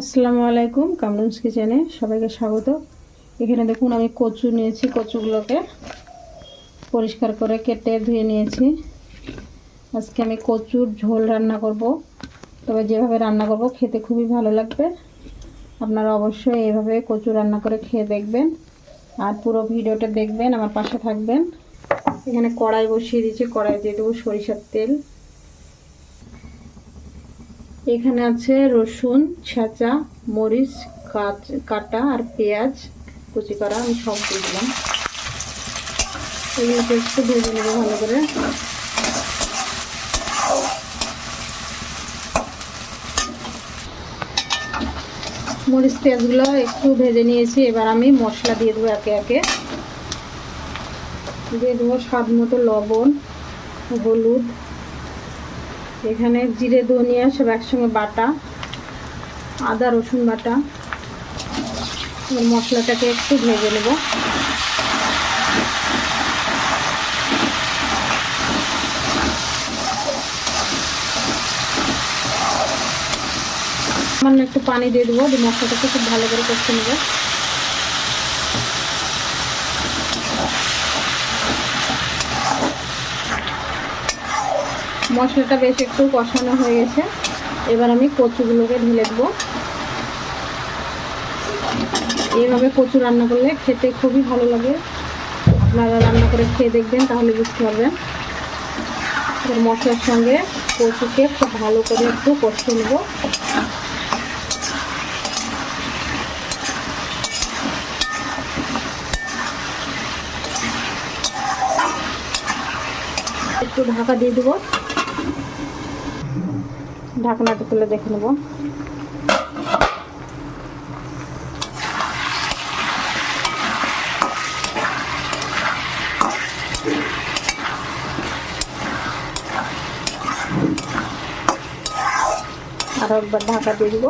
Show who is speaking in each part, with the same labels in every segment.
Speaker 1: আসসালামু আলাইকুম, কামরুন্স কিচেনে সবাইকে স্বাগত। এখানে দেখুন আমি কচু নিয়েছি, কচুগুলোকে পরিষ্কার করে কেটে ধুয়ে নিয়েছি। আজকে আমি কচুর ঝোল রান্না করব। তবে যেভাবে রান্না করব, খেতে খুবই ভালো লাগবে। আপনারা অবশ্যই এভাবে কচু রান্না করে খেয়ে দেখবেন। আর পুরো ভিডিওটা দেখবেন, আমার পাশে থাকবেন। এখানে কড়াই বসিয়ে দিয়েছি কড়াই দিয়ে দেবো সরিষার তেল। এখানে আছে রসুন, ছেঁচা, মরিচ কাটা আর পেঁয়াজ। কুচি করা, আমি সব দিয়ে দিলাম। একটু ভেজে নেব ভালো করে। মরিচ, পেঁয়াজগুলো একটু ভেজে নিয়েছি। এবার আমি মশলা দিয়ে দেবো একে একে। দিয়ে দেবো স্বাদ মতো লবণ, হলুদ এখানে জিরে, ধনিয়া সব একসঙ্গে বাটা, আদা, রসুন বাটা। মশলাটাকে একটু ভেজে নেব। সামান্য একটু পানি দিয়ে দেবো মশলাটাকে খুব ভালো করে কষতে নেব। মশলাটা বেশ একটু কষানো হয়ে গেছে। এবার আমি কচুগুলোকে ঢেলে দেবো। এইভাবে কচু রান্না করলে খেতে খুবই ভালো লাগে। আপনারা রান্না করে খেয়ে দেখবেন, তাহলে বুঝতে পারবেন। মশলার সঙ্গে কচুকে খুব ভালো করে একটু কষে নেব। একটু ঢাকা দিয়ে দেবো। ঢাকনাটা তুলে দেখে নেব। আরও একবার ঢাকা দিয়ে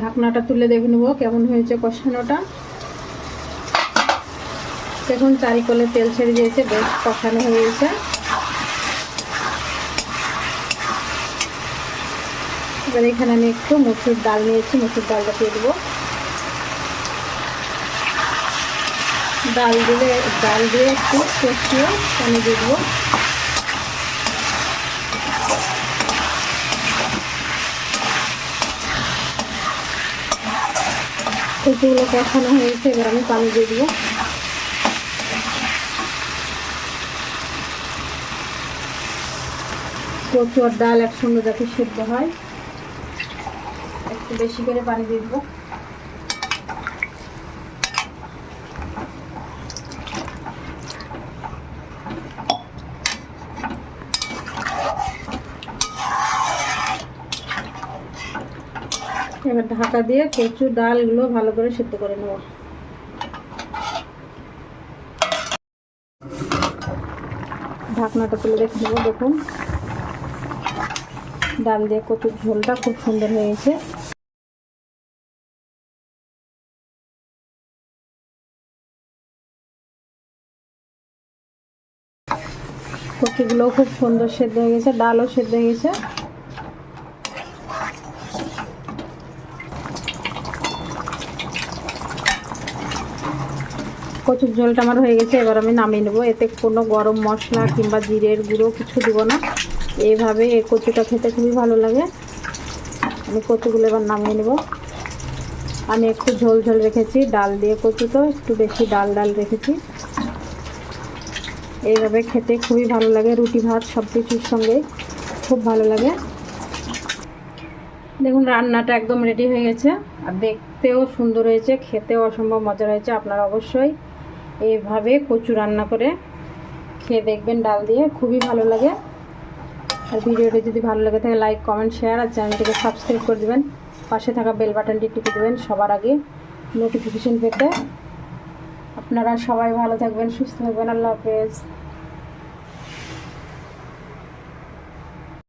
Speaker 1: ঢাকনাটা তুলে দেখে নেব কেমন হয়েছে কষানোটা। দেখুন, চারিকলে তেল ছেড়ে দিয়েছে, বেশ কষানো হয়ে এবার এখানে আমি একটু মুসুর ডাল নিয়েছি, মুসুর ডালটা দিয়ে দেবো। ডাল দিলে, ডাল দিয়ে একটু কষিয়ে পানি দিয়ে দেবো। কচুগুলো কষানো হয়েছে, এবার আমি পানি দিয়ে দেবো। কচু আর ডাল একসঙ্গে যাতে সেদ্ধ হয়। বেশি করে পানি দিয়ে দেবো। এবার ঢাকা দিয়ে কচু ডালগুলো ভালো করে সেদ্ধ করে নেব। ঢাকনাটা তুলে রেখে দেবো, দেখুন। ডাল দিয়ে কচুর ঝোলটা খুব সুন্দর হয়ে গেছে কচুগুলো খুব সুন্দর সেদ্ধ হয়ে গেছে, ডালও সেদ্ধ হয়ে গেছে। কচুর ঝোলটা আমার হয়ে গেছে, এবার আমি নামিয়ে নেব। এতে কোনো গরম মশলা কিংবা জিরের গুঁড়ো কিছু দেবো না। এইভাবে এই কচুটা খেতে খুবই ভালো লাগে। আমি কচুগুলো এবার নামিয়ে নেব। আমি একটু ঝোল ঝোল রেখেছি, ডাল দিয়ে কচু তো, একটু বেশি ডাল ডাল রেখেছি। এইভাবে খেতে খুবই ভালো লাগে, রুটি ভাত সব কিছুর সঙ্গে খুব ভালো লাগে। দেখুন, রান্নাটা একদম রেডি হয়ে গেছে। আর দেখতেও সুন্দর হয়েছে, খেতেও অসম্ভব মজা হয়েছে। আপনারা অবশ্যই এইভাবে কচু রান্না করে খেয়ে দেখবেন, ডাল দিয়ে খুবই ভালো লাগে। আর ভিডিওটি যদি ভালো লাগে থাকে লাইক কমেন্ট শেয়ার আর চ্যানেলটিকে সাবস্ক্রাইব করে দেবেন। পাশে থাকা বেল বাটনটি টিপে দেবেন, সবার আগে নোটিফিকেশন পেতে। আপনারা সবাই ভালো থাকবেন, সুস্থ থাকবেন। আল্লাহ হাফেজ।